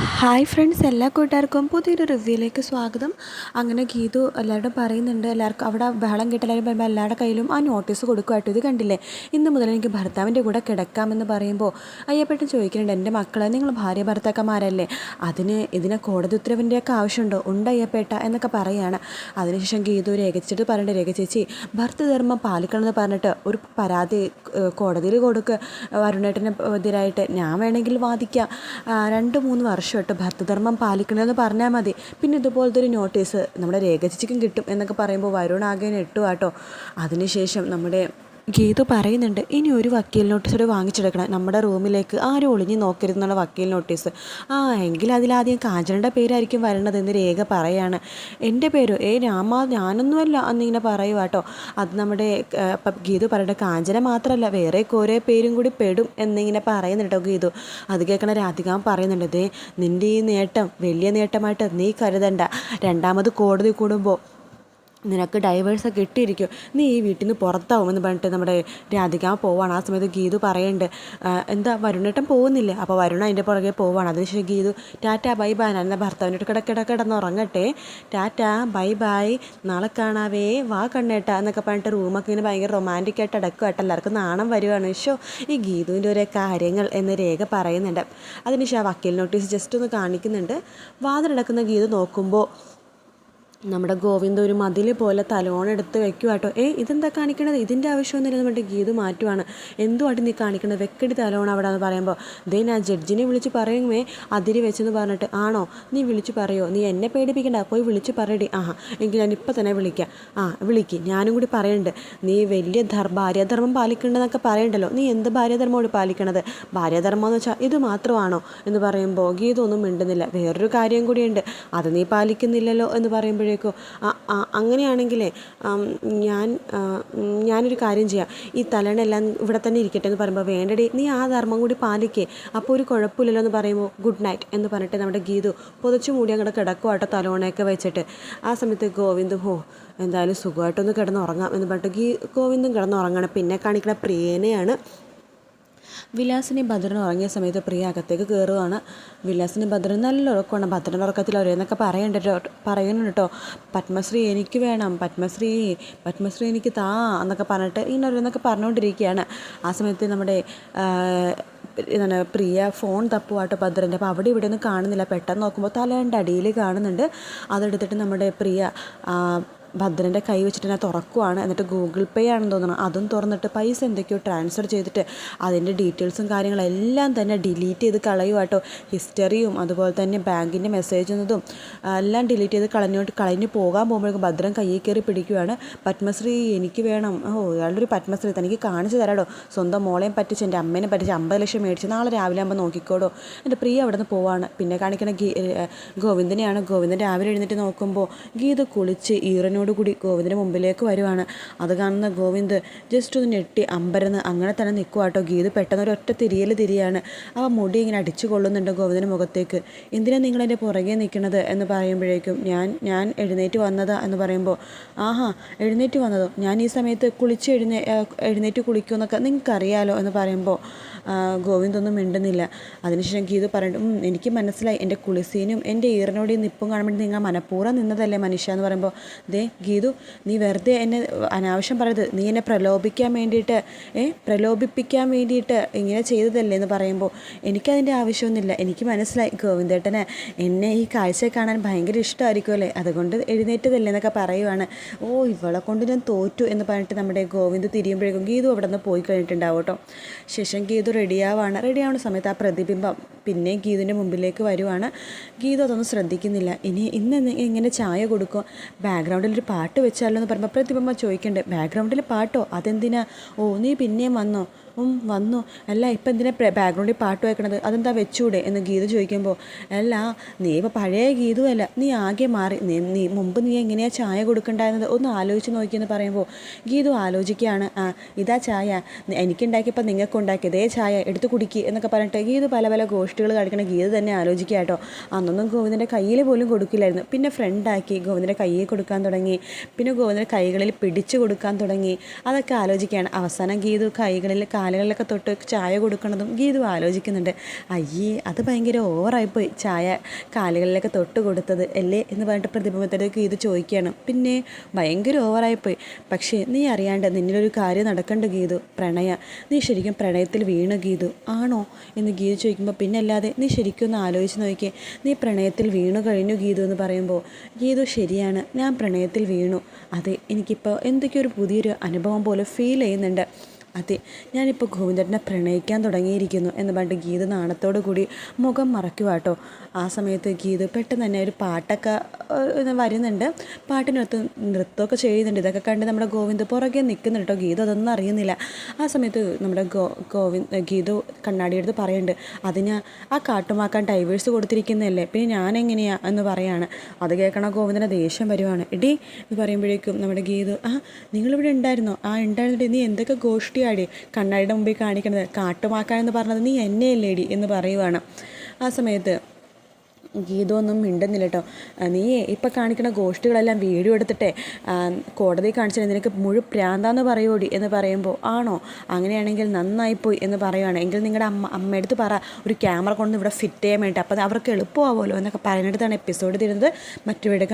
Hi friends എല്ലാ കൂട്ടുകാർക്കും പുതിയൊരു റിവ്യൂയിലേക്ക് സ്വാഗതം. അങ്ങനെ ഗീതു എല്ലാവരോടും പറയുന്നുണ്ട് എല്ലാവർക്കും അവിടെ ബഹളം കേട്ട് എല്ലാവരും പറയുമ്പോൾ എല്ലാവരുടെ കയ്യിലും ആ നോട്ടീസ് കൊടുക്കുമായിട്ട് ഇത് കണ്ടില്ലേ? ഇന്ന് മുതൽ എനിക്ക് ഭർത്താവിന്റെ കൂടെ കിടക്കാമെന്ന് പറയുമ്പോൾ അയ്യപ്പെട്ട് ചോദിക്കുന്നുണ്ട് എന്റെ മക്കളെ നിങ്ങൾ ഭാര്യ ഭർത്താക്കന്മാരല്ലേ? അതിന് ഇതിനെ കോടതി ഉത്തരവിന്റെയൊക്കെ ആവശ്യമുണ്ടോ? ഉണ്ട് അയ്യപ്പേട്ട എന്നൊക്കെ പറയുകയാണ് അതിനുശേഷം ഗീതു രേഖിച്ചിട്ട് പറയേണ്ട ചേച്ചി ഭർത്തൃധർമ്മം പാലിക്കണമെന്ന് പറഞ്ഞിട്ട് ഒരു പരാതി കോടതിയിൽ കൊടുക്കുക വരുണേട്ടന് എതിരായിട്ട് ഞാൻ വേണമെങ്കിൽ വാദിക്കാം. രണ്ട് മൂന്ന് വർഷമായിട്ട് ഭർത്തൃധർമ്മം പാലിക്കണമെന്ന് പറഞ്ഞാൽ മതി. പിന്നെ ഇതുപോലത്തെ ഒരു നോട്ടീസ് നമ്മുടെ രേഖച്ചിക്കും കിട്ടും എന്നൊക്കെ പറയുമ്പോൾ വരുൺ ആകെ കേട്ടോ അതിനുശേഷം നമ്മുടെ ഗീതു പറയുന്നുണ്ട് ഇനി ഒരു വക്കീൽ നോട്ടീസ് കൂടെ വാങ്ങിച്ചെടുക്കണം. നമ്മുടെ റൂമിലേക്ക് ആരും ഒളിഞ്ഞ് നോക്കരുതെന്നുള്ള വക്കീൽ നോട്ടീസ്. ആ എങ്കിൽ അതിലാദ്യം കാഞ്ചനയുടെ പേരായിരിക്കും വരണത് എന്ന് രേഖ പറയാണ്. എന്റെ പേര്? ഏ രാമ ഞാനൊന്നുമല്ല അന്നിങ്ങനെ പറയുക കേട്ടോ. അത് നമ്മുടെ ഗീതു പറയട്ടെ കാഞ്ചന മാത്രമല്ല വേറെ കുറേ പേരും കൂടി പെടും എന്നിങ്ങനെ പറയുന്നുണ്ട് ഗീതു. അത് കേൾക്കണ രാധികാൻ പറയുന്നുണ്ട് ദേ നിന്റെ ഈ നേട്ടം വലിയ നേട്ടമായിട്ട് നീ കരുതണ്ട. രണ്ടാമത് കോടതി കൂടുമ്പോൾ നിനക്ക് ഡൈവേഴ്സൊക്കെ ഇട്ടിരിക്കും നീ ഈ വീട്ടിൽ നിന്ന് പുറത്താവുമെന്ന് പറഞ്ഞിട്ട് നമ്മുടെ രാധിക പോവാണ്. ആ സമയത്ത് ഗീതു പറയുന്നുണ്ട് എന്താ വരുണേട്ടൻ പോകുന്നില്ലേ? അപ്പോൾ വരുണ അതിന്റെ പുറകെ പോവാണ്. അതിനുശേഷം ഗീതു ടാറ്റ ബൈ ബൈ എന്നാൽ ഭർത്താവിന്റെ അടുത്ത് കിടക്കിട കിടന്നുറങ്ങട്ടെ ടാറ്റ ബൈ ബൈ നാളെ കാണാവേ വാ കണ്ണേട്ട എന്നൊക്കെ പറഞ്ഞിട്ട് റൂമൊക്കെ ഇങ്ങനെ ഭയങ്കര റൊമാന്റിക് ആയിട്ട് അടക്കും എല്ലാവർക്കും നാണം വരുവാണ്. ഷോ ഈ ഗീതുവിന്റെ ഓരോ കാര്യങ്ങൾ എന്ന രേഖ പറയുന്നുണ്ട്. അതിനുശേഷം ആ വക്കീൽ നോട്ടീസ് ജസ്റ്റ് ഒന്ന് കാണിക്കുന്നുണ്ട്. വാതിലടക്കുന്ന ഗീതു നോക്കുമ്പോൾ നമ്മുടെ ഗോവിന്ദ ഒരു മതിൽ പോലെ തലോണെടുത്ത് വെക്കുക കേട്ടോ ഏ ഇതെന്താ കാണിക്കണത്? ഇതിന്റെ ആവശ്യമൊന്നുമില്ലെന്ന് പറഞ്ഞിട്ട് ഗീത് മാറ്റുവാണ്. എന്തുമായിട്ട് നീ കാണിക്കണത്? വെക്കടി തലോണ അവിടെ എന്ന് പറയുമ്പോൾ ദേ ഞാൻ ജഡ്ജിനെ വിളിച്ച് പറയുമേ അതിരി വെച്ചെന്ന് പറഞ്ഞിട്ട് ആണോ? നീ വിളിച്ച് പറയോ? നീ എന്നെ പേടിപ്പിക്കണ്ട. പോയി വിളിച്ച് പറയടി. ആഹാ എങ്കിൽ ഞാൻ ഇപ്പം തന്നെ വിളിക്കാം. ആ വിളിക്ക്. ഞാനും കൂടി പറയുന്നുണ്ട് നീ വലിയ ധർ ഭാര്യാധർമ്മം പാലിക്കേണ്ടതെന്നൊക്കെ പറയണ്ടല്ലോ. നീ എന്ത് ഭാര്യാധർമ്മമാണ് പാലിക്കണത്? ഭാര്യാധർമ്മം എന്ന് വെച്ചാൽ ഇത് മാത്രമാണോ? എന്ന് പറയുമ്പോൾ ഗീതൊന്നും മിണ്ടുന്നില്ല. വേറൊരു കാര്യം കൂടിയുണ്ട്. അത് നീ പാലിക്കുന്നില്ലല്ലോ എന്ന് ആ, അങ്ങനെയാണെങ്കിലേ ഞാൻ ഞാനൊരു കാര്യം ചെയ്യാം. ഈ തലണെല്ലാം ഇവിടെ തന്നെ ഇരിക്കട്ടെ എന്ന് പറയുമ്പോൾ വേണ്ടടി നീ ആ ധർമ്മം കൂടി പാലിക്കേ. അപ്പോൾ ഒരു കുഴപ്പമില്ലല്ലോ എന്ന് പറയുമ്പോൾ ഗുഡ് നൈറ്റ് എന്ന് പറഞ്ഞിട്ട് നമ്മുടെ ഗീതു പുതച്ചു മൂടി അങ്ങോട്ട് കിടക്കുവാട്ടോ തലോണയൊക്കെ വെച്ചിട്ട്. ആ സമയത്ത് ഗോവിന്ദ് ഹോ എന്തായാലും സുഖമായിട്ടൊന്ന് കിടന്നുറങ്ങാം എന്ന് പറഞ്ഞിട്ട് ഗീ ഗോവിന്ദും കിടന്നുറങ്ങണം. പിന്നെ കാണിക്കുന്ന പ്രിയനെയാണ് വിലാസിനി ഭദ്രൻ ഉറങ്ങിയ സമയത്ത് പ്രിയ അകത്തേക്ക് കയറുവാണ് വിലാസിനി ഭദ്രൻ നല്ല ഉറക്കമാണ്. ഭദ്രൻ ഉറക്കത്തിൽ അവരെന്നൊക്കെ പറയണ്ട പറയുന്നുണ്ട് കേട്ടോ പത്മശ്രീ എനിക്ക് വേണം പത്മശ്രീ പത്മശ്രീ എനിക്ക് താ എന്നൊക്കെ പറഞ്ഞിട്ട് ഇങ്ങനെ ഓരോന്നൊക്കെ പറഞ്ഞുകൊണ്ടിരിക്കുകയാണ്. ആ സമയത്ത് നമ്മുടെ എന്താണ് പ്രിയ ഫോൺ തപ്പുവാട്ടോ ഭദ്രന്റെ അപ്പോൾ അവിടെ ഇവിടെ ഒന്നും കാണുന്നില്ല. പെട്ടെന്ന് നോക്കുമ്പോൾ തലേന്റെ അടിയിൽ കാണുന്നുണ്ട്. അതെടുത്തിട്ട് നമ്മുടെ പ്രിയ ഭദ്രന്റെ കൈ വെച്ചിട്ട് ഞാൻ തുറക്കുവാണ്. എന്നിട്ട് ഗൂഗിൾ പേ ആണെന്ന് തോന്നുന്നു അതും തുറന്നിട്ട് പൈസ എന്തൊക്കെയോ ട്രാൻസ്ഫർ ചെയ്തിട്ട് അതിന്റെ ഡീറ്റെയിൽസും കാര്യങ്ങളെല്ലാം തന്നെ ഡിലീറ്റ് ചെയ്ത് കളയുവാട്ടോ. ഹിസ്റ്ററിയും അതുപോലെ തന്നെ ബാങ്കിന്റെ മെസ്സേജ് എന്നതും എല്ലാം ഡിലീറ്റ് ചെയ്ത് കളഞ്ഞോട്ട് കളഞ്ഞ് പോകാൻ പോകുമ്പോഴേക്കും ഭദ്രൻ കയ്യിൽ കയറി പിടിക്കുകയാണ് പത്മശ്രീ എനിക്ക് വേണം. ഓ ഇയാളുടെ ഒരു പത്മശ്രീ തനിക്ക് കാണിച്ചു തരാടോ. സ്വന്തം മോളെയും പറ്റിച്ച് എന്റെ അമ്മേനെ പറ്റിച്ച് അമ്പത് ലക്ഷം മേടിച്ച് നാളെ രാവിലെ ആകുമ്പോൾ നോക്കിക്കോടോ. എന്റെ പ്രിയ അവിടെ നിന്ന് പോവാണ്. പിന്നെ കാണിക്കണ ഗോവിന്ദനെയാണ്. ഗോവിന്ദൻ രാവിലെ എഴുന്നേറ്റ് നോക്കുമ്പോൾ ഗീത കുളിച്ച് ഈറനോട് കൂടി ഗോവിന്ദന്റെ മുമ്പിലേക്ക് വരുവാണ്. അത് കാണുന്ന ഗോവിന്ദ് ജസ്റ്റ് ഒന്ന് ഞെട്ടി അമ്പരന്ന് അങ്ങനെ തന്നെ നിൽക്കുവാട്ടോ ഗീത് പെട്ടെന്ന് ഒരു ഒറ്റ തിരിയൽ തിരിയാണ്. ആ മുടി ഇങ്ങനെ അടിച്ചു കൊള്ളുന്നുണ്ട് ഗോവിന്ദന്റെ മുഖത്തേക്ക്. എന്തിനാണ് നിങ്ങൾ എന്റെ പുറകെ നിൽക്കുന്നത് എന്ന് പറയുമ്പോഴേക്കും ഞാൻ ഞാൻ എഴുന്നേറ്റ് വന്നതാ എന്ന് പറയുമ്പോൾ ആഹാ എഴുന്നേറ്റ് വന്നതോ. ഞാൻ ഈ സമയത്ത് കുളിച്ച് എഴുന്നേ എഴുന്നേറ്റ് കുളിക്കുമെന്നൊക്കെ നിങ്ങൾക്കറിയാലോ എന്ന് പറയുമ്പോൾ ഗോവിന്ദൊന്നും മിണ്ടുന്നില്ല. അതിനുശേഷം ഗീത് പറയുന്നുണ്ട് എനിക്ക് മനസ്സിലായി. എന്റെ കുളിസീനും എന്റെ ഈറിനോടെയും നിപ്പും കാണുമ്പോൾ നിങ്ങൾ മനഃപൂർവം നിന്നതല്ലേ മനുഷ്യ എന്ന് പറയുമ്പോൾ ദേ ഗീതു നീ വെറുതെ എന്നെ അനാവശ്യം പറയരുത്. നീ എന്നെ പ്രലോഭിക്കാൻ വേണ്ടിയിട്ട് ഏ പ്രലോഭിപ്പിക്കാൻ വേണ്ടിയിട്ട് ഇങ്ങനെ ചെയ്തതല്ലേ? എന്ന് പറയുമ്പോൾ എനിക്കതിന്റെ ആവശ്യമൊന്നുമില്ല. എനിക്ക് മനസ്സിലായി. ഗോവിന്ദേട്ടനെ എന്നെ ഈ കാഴ്ച കാണാൻ ഭയങ്കര ഇഷ്ടമായിരിക്കുമല്ലേ അതുകൊണ്ട് എഴുന്നേറ്റതല്ലേ എന്നൊക്കെ പറയുവാണ്. ഓ ഇവളെ കൊണ്ട് ഞാൻ തോറ്റു എന്ന് പറഞ്ഞിട്ട് നമ്മുടെ ഗോവിന്ദ് തിരിയുമ്പോഴേക്കും ഗീതു അവിടെ നിന്ന് പോയി കഴിഞ്ഞിട്ടുണ്ടാവും കേട്ടോ. ശേഷം ഗീതു റെഡിയാവാണ്. റെഡിയാവുന്ന സമയത്ത് ആ പ്രതിബിംബം പിന്നെ ഗീതുവിന്റെ മുമ്പിലേക്ക് വരുവാണ്. ഗീതു അതൊന്നും ശ്രദ്ധിക്കുന്നില്ല. ഇനി ഇന്ന് ഇങ്ങനെ ചായ കൊടുക്കും ബാക്ക്ഗ്രൗണ്ടിൽ ഒരു പാട്ട് വെച്ചാലോ എന്ന് പറയുമ്പോൾ പ്രതിബിംബം ചോദിക്കുന്നുണ്ട് ബാക്ക്ഗ്രൗണ്ടിൽ പാട്ടോ? അതെന്തിനാ? ഓ നീ പിന്നെയും വന്നോ. വന്നു. അല്ല ഇപ്പം എന്തിനാ ബാക്ക്ഗ്രൗണ്ടിൽ പാട്ട് വയ്ക്കണത് അതെന്താ വെച്ചൂടെ? എന്ന് ഗീത ചോദിക്കുമ്പോൾ അല്ല നീ ഇപ്പോൾ പഴയ ഗീതുവല്ല. നീ ആകെ മാറി. നീ നീ മുമ്പ് നീ എങ്ങനെയാ ചായ കൊടുക്കണ്ടായിരുന്നത്? ഒന്ന് ആലോചിച്ച് നോക്കിയെന്ന് പറയുമ്പോൾ ഗീതു ആലോചിക്കുകയാണ്. ആ ഇതാ ചായ. എനിക്കുണ്ടാക്കിയപ്പോൾ നിങ്ങൾക്ക് ഉണ്ടാക്കിയത് ഏ ചായ എടുത്ത് കുടിക്കുക എന്നൊക്കെ പറഞ്ഞിട്ട് ഗീതു പല പല ഗോഷ്ഠികൾ കളിക്കണ ഗീത തന്നെ ആലോചിക്കുക കേട്ടോ. അന്നൊന്നും ഗോവിന്ദന്റെ കയ്യിൽ പോലും കൊടുക്കില്ലായിരുന്നു. പിന്നെ ഫ്രണ്ടാക്കി ഗോവിന്ദന്റെ കയ്യിൽ കൊടുക്കാൻ തുടങ്ങി. പിന്നെ ഗോവിന്ദന്റെ കൈകളിൽ പിടിച്ചു കൊടുക്കാൻ തുടങ്ങി. അതൊക്കെ ആലോചിക്കുകയാണ്. അവസാനം ഗീതു കൈകളിൽ കാൽ കാലുകളിലൊക്കെ തൊട്ട് ചായ കൊടുക്കണതും ഗീതു ആലോചിക്കുന്നുണ്ട്. അയ്യേ അത് ഭയങ്കര ഓവറായിപ്പോയി ചായ കാലുകളിലൊക്കെ തൊട്ട് കൊടുത്തത്. അല്ലേ എന്ന് പറഞ്ഞിട്ട് പ്രതിഭവത്തിന്റെ ഗീതു ചോദിക്കുകയാണ്. പിന്നെ ഭയങ്കര ഓവറായിപ്പോയി. പക്ഷേ നീ അറിയാണ്ട് നിന്നിലൊരു കാര്യം നടക്കണ്ട ഗീതു പ്രണയ. നീ ശരിക്കും പ്രണയത്തിൽ വീണ ഗീതു. ആണോ എന്ന് ഗീതു ചോദിക്കുമ്പോൾ പിന്നെ അല്ലാതെ നീ ശരിക്കും ഒന്ന് ആലോചിച്ച് നോക്കിയേ. നീ പ്രണയത്തിൽ വീണു കഴിഞ്ഞു ഗീതു എന്ന് പറയുമ്പോൾ ഗീതു ശരിയാണ് ഞാൻ പ്രണയത്തിൽ വീണു. അതെ എനിക്കിപ്പോൾ എന്തൊക്കെയോ ഒരു പുതിയൊരു അനുഭവം പോലെ ഫീൽ ചെയ്യുന്നുണ്ട്. അതെ ഞാനിപ്പോൾ ഗോവിന്ദനെ പ്രണയിക്കാൻ തുടങ്ങിയിരിക്കുന്നു എന്ന് പറഞ്ഞിട്ട് ഗീത നാണത്തോടു കൂടി മുഖം മറക്കുക കേട്ടോ ആ സമയത്ത് ഗീത പെട്ടെന്ന് തന്നെ ഒരു പാട്ടൊക്കെ വരുന്നുണ്ട്. പാട്ടിനൊത്ത് നൃത്തമൊക്കെ ചെയ്യുന്നുണ്ട്. ഇതൊക്കെ കണ്ട് നമ്മുടെ ഗോവിന്ദ് പുറകെ നിൽക്കുന്നുണ്ട് കേട്ടോ ഗീത അതൊന്നും അറിയുന്നില്ല. ആ സമയത്ത് നമ്മുടെ ഗോ ഗോവിന്ദ് ഗീതു കണ്ണാടിയെടുത്ത് പറയുന്നുണ്ട് അതിന് ആ കാട്ടുമാക്കാൻ ഡൈവേഴ്സ് കൊടുത്തിരിക്കുന്നതല്ലേ? പിന്നെ ഞാൻ എങ്ങനെയാണ് എന്ന് പറയാണ്. അത് കേൾക്കണ ഗോവിന്ദനെ ദേഷ്യം വരുവാണ്. എടി എന്ന് പറയുമ്പോഴേക്കും നമ്മുടെ ഗീത് ആ നിങ്ങളിവിടെ ഉണ്ടായിരുന്നോ? ആ ഉണ്ടായിരുന്നിട്ട് നീ എന്തൊക്കെ ഗോഷ്ടിയാടി കണ്ണാടിയുടെ മുമ്പിൽ കാണിക്കുന്നത്. കാട്ടുമാക്കാൻ എന്ന് പറഞ്ഞത് നീ എന്നെയല്ലേടി എന്ന് പറയുവാണ്. ആ സമയത്ത് ഗീതമൊന്നും മിണ്ടുന്നില്ല കേട്ടോ നീ ഇപ്പം കാണിക്കുന്ന ഗോഷ്ടികളെല്ലാം വീഡിയോ എടുത്തിട്ടേ കോടതി കാണിച്ചാൽ നിനക്ക് മുഴു പ്രാന്താന്ന് പറയൂടി എന്ന് പറയുമ്പോൾ ആണോ? അങ്ങനെയാണെങ്കിൽ നന്നായിപ്പോയി എന്ന് പറയുവാണ്. എങ്കിൽ നിങ്ങളുടെ അമ്മ അമ്മയടുത്ത് പറ ഒരു ക്യാമറ കൊണ്ട് ഇവിടെ ഫിറ്റ് ചെയ്യാൻ വേണ്ടി അപ്പോൾ അവർക്ക് എളുപ്പമാവുമല്ലോ എന്നൊക്കെ പറയുന്നിടത്താണ് എപ്പിസോഡ് തരുന്നത്. മറ്റു വീഡിയോ